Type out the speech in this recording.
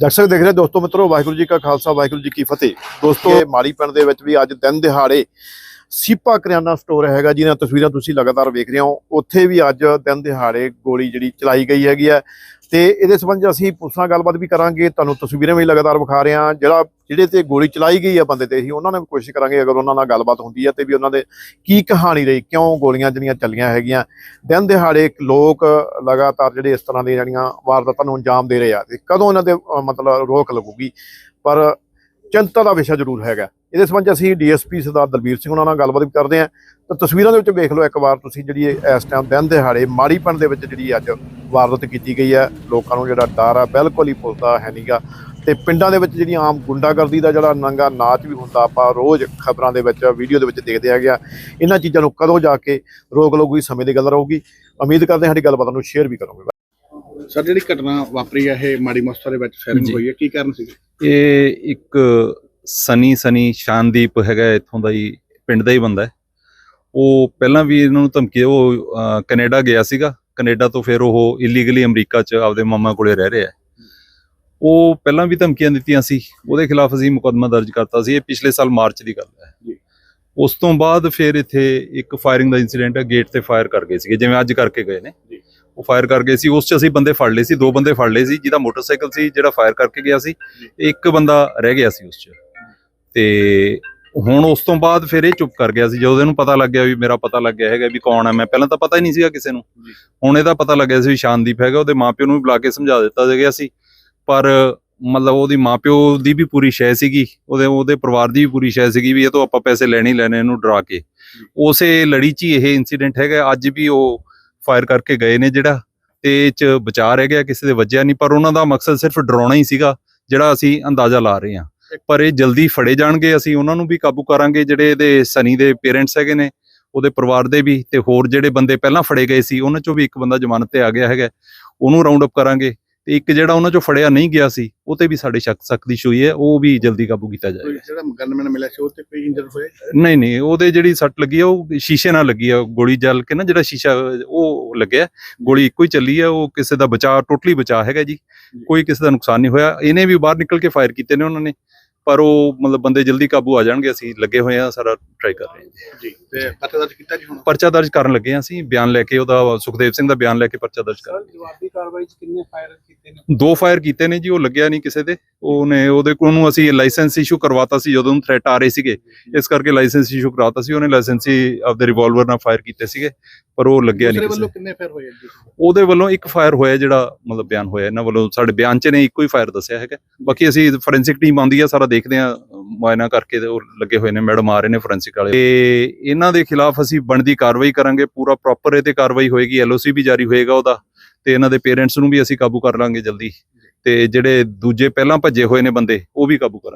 ਦਰਸ਼ਕ ਦੇਖ ਰਹੇ ਦੋਸਤੋ ਮਿੱਤਰੋ ਵਾਹਿਗੁਰੂ ਜੀ ਕਾ ਖਾਲਸਾ ਵਾਹਿਗੁਰੂ ਜੀ ਕੀ ਫਤਿਹ। ਦੋਸਤੋ ਇਹ ਮਾੜੀ ਪਿੰਡ ਦੇ ਵਿੱਚ ਵੀ ਅੱਜ ਦਿਨ ਦਿਹਾੜੇ ਸੀਪਾ ਕਰਿਆਨਾ ਸਟੋਰ ਹੈਗਾ ਜਿਹਨਾਂ ਤਸਵੀਰਾਂ ਤੁਸੀਂ ਲਗਾਤਾਰ ਵੇਖ ਰਹੇ ਹੋ। ਉੱਥੇ ਵੀ ਅੱਜ ਦਿਨ ਦਿਹਾੜੇ ਗੋਲੀ ਜਿਹੜੀ ਚਲਾਈ ਗਈ ਹੈਗੀ ਹੈ। ਤੇ ਇਹਦੇ ਸੰਬੰਧ ਅਸੀਂ ਪੁਲਿਸ ਨਾਲ ਗੱਲਬਾਤ ਵੀ ਕਰਾਂਗੇ। ਤੁਹਾਨੂੰ ਤਸਵੀਰਾਂ ਵੀ ਲਗਾਤਾਰ ਵਿਖਾ ਰਹੇ ਹਾਂ। ਜਿਹੜਾ ਜਿਹੜੇ ਤੇ ਗੋਲੀ ਚਲਾਈ ਗਈ ਆ ਬੰਦੇ ਤੇ, ਅਸੀਂ ਉਹਨਾਂ ਨਾਲ ਵੀ ਕੋਸ਼ਿਸ਼ ਕਰਾਂਗੇ ਅਗਰ ਉਹਨਾਂ ਨਾਲ ਗੱਲਬਾਤ ਹੁੰਦੀ ਹੈ ਤੇ ਵੀ ਉਹਨਾਂ ਦੇ ਕੀ ਕਹਾਣੀ ਰਹੀ, ਕਿਉਂ ਗੋਲੀਆਂ ਜਿਹੜੀਆਂ ਚੱਲੀਆਂ ਹੈਗੀਆਂ। ਦਿਨ ਦਿਹਾੜੇ ਲੋਕ ਲਗਾਤਾਰ ਜਿਹੜੇ ਇਸ ਤਰ੍ਹਾਂ ਦੀਆਂ ਜਿਹੜੀਆਂ ਵਾਰਦਾਤਾਂ ਨੂੰ ਅੰਜਾਮ ਦੇ ਰਹੇ ਆ ਤੇ ਕਦੋਂ ਇਹਨਾਂ ਦੇ ਮਤਲਬ ਰੋਕ ਲੱਗੂਗੀ। ਪਰ ਚਿੰਤਾ ਦਾ ਵਿਸ਼ਾ ਜ਼ਰੂਰ ਹੈਗਾ। ਇਹਦੇ ਸੰਬੰਧ 'ਚ ਅਸੀਂ ਡੀਐਸਪੀ ਸਰਦਾਰ ਦਲਬੀਰ ਸਿੰਘ ਉਹਨਾਂ ਨਾਲ ਗੱਲਬਾਤ ਵੀ ਕਰਦੇ ਹਾਂ। ਤਾਂ ਤਸਵੀਰਾਂ ਦੇ ਵਿੱਚ ਵੇਖ ਲਓ, ਇੱਕ ਵਾਰ ਤੁਸੀਂ ਜਿਹੜੀ ਇਸ ਟਾਈਮ ਦਿਨ ਦਿਹਾੜੇ ਮਾੜੀਪਣ ਦੇ ਵਿੱਚ ਜਿਹੜੀ ਅੱਜ ਵਾਰਦਾਤ ਕੀਤੀ ਗਈ ਹੈ। ਲੋਕਾਂ ਨੂੰ ਜਿਹੜਾ ਡਰ ਆ, ਬਿਲਕੁਲ ਹੀ ਪੁੱਲਦਾ ਹੈ ਨਹੀਂਗਾ ਤੇ ਪਿੰਡਾਂ ਦੇ ਵਿੱਚ ਜਿਹੜੀ ਆਮ ਗੁੰਡਾਗਰਦੀ ਦਾ ਜਿਹੜਾ ਨੰਗਾ ਨਾਚ ਵੀ ਹੁੰਦਾ, ਆਪਾਂ ਰੋਜ਼ ਖਬਰਾਂ ਦੇ ਵਿੱਚ, ਵੀਡੀਓ ਦੇ ਵਿੱਚ ਦੇਖਦੇ ਹੈਗੇ ਆ ਇਹਨਾਂ ਚੀਜ਼ਾਂ ਨੂੰ ਕਦੋਂ ਜਾ ਕੇ ਰੋਕ ਲੱਗੂਗੀ ਸਮੇਂ ਦੀ ਗੱਲ ਰਹੂਗੀ। ਉਮੀਦ ਕਰਦੇ ਹਾਂ ਸਾਡੀ ਗੱਲਬਾਤ ਨੂੰ ਸ਼ੇਅਰ ਵੀ ਕਰੋਗੇ। ਸਰ ਜਿਹੜੀ ਘਟਨਾ ਵਾਪਰੀ ਹੈ ਇਹ ਮਾੜੀ ਮਸਤਾ ਦੇ ਵਿੱਚ ਫਾਇਰਿੰਗ। ਹੋਈ ਹੈ ਕੀ ਕਾਰਨ ਸੀ ਇਹ ਇੱਕ ਸਨੀ ਸਨੀ ਸ਼ਾਨਦੀਪ ਹੈਗਾ ਇੱਥੋਂ ਦਾ ਹੀ ਪਿੰਡ ਦਾ ਹੀ ਬੰਦਾ ਹੈ। ਉਹ ਪਹਿਲਾਂ ਵੀ ਇਹਨਾਂ ਨੂੰ ਧਮਕੀ ਉਹ ਅਹ, ਕੈਨੇਡਾ ਗਿਆ ਸੀਗਾ। ਕੈਨੇਡਾ ਤੋਂ ਫਿਰ ਉਹ ਇਲੀਗਲੀ ਅਮਰੀਕਾ 'ਚ ਆਪਦੇ ਮਾਮਾ ਕੋਲੇ ਰਹਿ ਰਿਹਾ ਹੈ। ਉਹ ਪਹਿਲਾਂ ਵੀ ਧਮਕੀਆਂ ਦਿੱਤੀਆਂ ਸੀ। ਉਹਦੇ ਖਿਲਾਫ ਅਸੀਂ ਮੁਕੱਦਮਾ ਦਰਜ ਕਰਤਾ ਸੀ। ਇਹ ਪਿਛਲੇ ਸਾਲ ਮਾਰਚ ਦੀ ਗੱਲ ਹੈ। ਜੀ। ਉਸ ਤੋਂ ਬਾਅਦ ਫਿਰ ਇੱਥੇ ਇੱਕ ਫਾਇਰਿੰਗ ਦਾ ਇਨਸੀਡੈਂਟ ਹੈ ਗੇਟ ਤੇ ਫਾਇਰ ਕਰ ਗਏ ਸੀਗੇ ਜਿਵੇਂ ਅੱਜ ਕਰਕੇ ਗਏ ਨੇ। ਜੀ। ਉਹ ਫਾਇਰ ਕਰ ਗਏ ਸੀ ਉਸ 'ਚ ਅਸੀਂ ਬੰਦੇ ਫੜ ਲਏ ਸੀ ਦੋ ਬੰਦੇ ਫੜ ਲਏ ਸੀ ਜਿਹਦਾ ਮੋਟਰਸਾਈਕਲ ਸੀ ਜਿਹੜਾ ਫਾਇਰ ਕਰਕੇ ਗਿਆ ਸੀ ਇੱਕ ਬੰਦਾ ਰਹਿ ਗਿਆ ਸੀ ਉਸ 'ਚ। ਤੇ ਹੁਣ ਉਸ ਤੋਂ ਬਾਅਦ ਫਿਰ ਇਹ ਚੁੱਪ ਕਰ ਗਿਆ ਸੀ ਜਦੋਂ ਇਹਨੂੰ ਪਤਾ ਲੱਗ ਗਿਆ ਵੀ ਮੇਰਾ ਪਤਾ ਲੱਗ ਗਿਆ ਹੈਗਾ ਵੀ ਕੌਣ ਹੈ ਮੈਂ ਪਹਿਲਾਂ ਤਾਂ ਪਤਾ ਹੀ ਨਹੀਂ ਸੀਗਾ ਕਿਸੇ ਨੂੰ। ਹੁਣ ਇਹਦਾ ਪਤਾ ਲੱਗਿਆ ਸੀ ਵੀ ਸ਼ਾਨਦੀਪ ਹੈਗਾ ਉਹਦੇ ਮਾਪਿਓ ਨੂੰ ਵੀ ਬੁਲਾ ਕੇ ਸਮਝਾ ਦਿੱਤਾ ਗਿਆ ਸੀ ਪਰ ਮਤਲਬ ਉਹਦੀ ਮਾਪਿਓ ਦੀ ਵੀ ਪੂਰੀ ਸ਼ੈ ਸੀਗੀ ਉਹਦੇ ਉਹਦੇ ਪਰਿਵਾਰ ਦੀ ਵੀ ਪੂਰੀ ਸ਼ੈ ਸੀਗੀ ਵੀ ਇਹ ਤੋਂ ਆਪਾਂ ਪੈਸੇ ਲੈਣੇ ਹੀ ਲੈਣੇ ਇਹਨੂੰ ਡਰਾ ਕੇ। ਉਸੇ ਲੜੀ 'ਚ ਹੀ ਇਹ ਇਨਸੀਡੈਂਟ ਹੈਗਾ ਅੱਜ ਵੀ ਉਹ ਫਾਇਰ ਕਰਕੇ ਗਏ ਨੇ ਜਿਹੜਾ ਤੇ ਇਹ 'ਚ ਬਚਾ ਰਹਿ ਗਿਆ ਕਿਸੇ ਦੇ ਵੱਜਿਆ ਨਹੀਂ ਪਰ ਉਹਨਾਂ ਦਾ ਮਕਸਦ ਸਿਰਫ ਡਰਾਉਣਾ ਹੀ ਸੀਗਾ ਜਿਹੜਾ ਅਸੀਂ ਅੰਦਾਜ਼ਾ ਲਾ ਰਹੇ ਹਾਂ। ਪਰ ਇਹ ਜਲਦੀ ਫੜੇ ਜਾਣਗੇ ਅਸੀਂ ਉਹਨਾਂ ਨੂੰ ਵੀ ਕਾਬੂ ਕਰਾਂਗੇ ਜਿਹੜੇ ਇਹਦੇ ਸਨੀ ਦੇ ਪੇਰੈਂਟਸ ਹੈਗੇ ਨੇ ਉਹਦੇ ਪਰਿਵਾਰ ਦੇ ਵੀ ਤੇ ਹੋਰ ਜਿਹੜੇ ਬੰਦੇ ਪਹਿਲਾਂ ਫੜੇ ਗਏ ਸੀ ਉਹਨਾਂ ਚੋਂ ਵੀ ਇੱਕ ਬੰਦਾ ਜ਼ਮਾਨਤ ਤੇ ਆ ਗਿਆ ਹੈਗਾ ਉਹਨੂੰ ਰਾਉਂਡ ਅਪ ਕਰਾਂਗੇ। ਤੇ ਇੱਕ ਜਿਹੜਾ ਉਹਨਾਂ ਚੋਂ ਫੜਿਆ ਨਹੀਂ ਗਿਆ ਸੀ ਉਹ ਤੇ ਵੀ ਸਾਡੇ ਸ਼ੱਕ ਸਕਦੀ ਹੋਈ ਹੈ ਉਹ ਵੀ ਜਲਦੀ ਕਾਬੂ ਕੀਤਾ ਜਾਏਗਾ। ਜਿਹੜਾ ਗਨਮੈਨ ਮਿਲਿਆ ਸੀ ਉਹ ਤੇ ਕੋਈ ਇੰਜਰ ਹੋਏ ਨਹੀਂ ਨਹੀਂ ਉਹਦੇ ਜਿਹੜੀ ਸੱਟ ਲੱਗੀ ਆ ਉਹ ਸ਼ੀਸ਼ੇ ਨਾਲ ਲੱਗੀ ਆ ਗੋਲੀ ਜਲ ਕੇ ਨਾ ਜਿਹੜਾ ਸ਼ੀਸ਼ਾ ਉਹ ਲੱਗਿਆ ਗੋਲੀ ਇੱਕੋ ਹੀ ਚੱਲੀ ਆ ਉਹ ਕਿਸੇ ਦਾ ਬਚਾਅ ਟੋਟਲੀ ਬਚਾਅ ਹੈਗਾ ਜੀ। ਕੋਈ ਕਿਸੇ ਦਾ ਨੁਕਸਾਨ ਨਹੀਂ ਹੋਇਆ ਇਹਨੇ ਵੀ ਬਾਹਰ ਨਿਕਲ ਕੇ ਫਾਇਰ ਕੀਤੇ ਨੇ ਉਹਨਾਂ ਨੇ ਪਰ ਉਹ ਮਤਲਬ ਬੰਦੇ ਜਲਦੀ ਕਾਬੂ ਆ ਜਾਣਗੇ ਅਸੀਂ ਲੱਗੇ ਹੋਏ ਆ ਸਾਰਾ ਟਰਾਈ ਕਰ ਰਹੇ ਹਾਂ ਜੀ। ਜੀ ਤੇ ਪਤਾ ਦਰਜ ਕੀਤਾ ਜੀ ਹੁਣ? ਪਰਚਾ ਦਰਜ ਕਰਨ ਲੱਗੇ ਹਾਂ ਅਸੀਂ ਬਿਆਨ ਲੈ ਕੇ ਉਹਦਾ ਸੁਖਦੇਵ ਸਿੰਘ ਦਾ ਬਿਆਨ ਲੈ ਕੇ ਪਰਚਾ ਦਰਜ ਕਰ ਜਵਾਬੀ ਕਾਰਵਾਈ ਚ ਕਿੰਨੇ ਫਾਇਰ ਕੀਤੇ ਨੇ? ਦੋ ਫਾਇਰ ਕੀਤੇ ਨੇ ਜੀ ਉਹ ਲੱਗਿਆ ਨਹੀਂ ਕਿਸੇ ਦੇ। ਉਹਨੇ ਉਹਦੇ ਕੋਲ ਨੂੰ ਅਸੀਂ ਲਾਇਸੈਂਸ ਇਸ਼ੂ ਕਰਵਾਤਾ ਸੀ ਜਦੋਂ ਥ੍ਰੈਟ ਆ ਰਹੇ ਸੀਗੇ। ਇਸ ਕਰਕੇ ਲਾਇਸੈਂਸ ਇਸ਼ੂ ਕਰਾਤਾ ਸੀ ਉਹਨੇ ਲਾਇਸੈਂਸ ਹੀ ਆਪਦੇ ਰਿਵਾਲਵਰ ਨਾਲ ਫਾਇਰ ਕੀਤੇ ਸੀਗੇ ਪਰ ਉਹ ਲੱਗਿਆ ਨਹੀਂ ਕਿਸੇ ਵੱਲੋਂ ਕਿੰਨੇ ਫਾਇਰ ਹੋਏ ਜੀ? ਉਹਦੇ ਵੱਲੋਂ ਇੱਕ ਫਾਇਰ ਹੋਇਆ ਜਿਹੜਾ ਮਤਲਬ ਬਿਆਨ ਹੋਇਆ। ਇਹਨਾਂ ਵੱਲੋਂ ਸਾਡੇ ਬਿਆਨ 'ਚ ਨੇ ਇੱਕੋ ਹੀ ਫਾਇਰ ਦੱਸਿਆ ਹੈਗਾ। ਬਾਕੀ ਅਸੀਂ ਫੋਰੈਂਸਿਕ ਟੀਮ ਆਉਂਦੀ ਹੈ ਸਾਰਾ ਦੇਖਦੇ ਹਾਂ ਮੁਆਇਨਾ ਕਰਕੇ ਤੇ ਉਹ ਲੱਗੇ ਹੋਏ ਨੇ, ਮੈਡਮ ਆ ਰਹੇ ਨੇ ਫੋਰੈਂਸਿਕ ਵਾਲੇ। ਤੇ ਇਹਨਾਂ ਦੇ ਖਿਲਾਫ ਅਸੀਂ ਬਣਦੀ ਕਾਰਵਾਈ ਕਰਾਂਗੇ, ਪੂਰਾ ਪ੍ਰੋਪਰ ਇਹ ਤੇ ਕਾਰਵਾਈ ਹੋਏਗੀ ਐਲਓਸੀ ਵੀ ਜਾਰੀ ਹੋਏਗਾ ਉਹਦਾ, ਤੇ ਇਹਨਾਂ ਦੇ ਪੇਰੈਂਟਸ ਨੂੰ ਵੀ ਅਸੀਂ ਕਾਬੂ ਕਰ ਲਾਂਗੇ ਜਲਦੀ। ਤੇ ਜਿਹੜੇ ਦੂਜੇ ਪਹਿਲਾਂ ਭੱਜੇ ਹੋਏ ਨੇ ਬੰਦੇ, ਉਹ ਵੀ ਕਾਬੂ ਕਰਾਂਗੇ।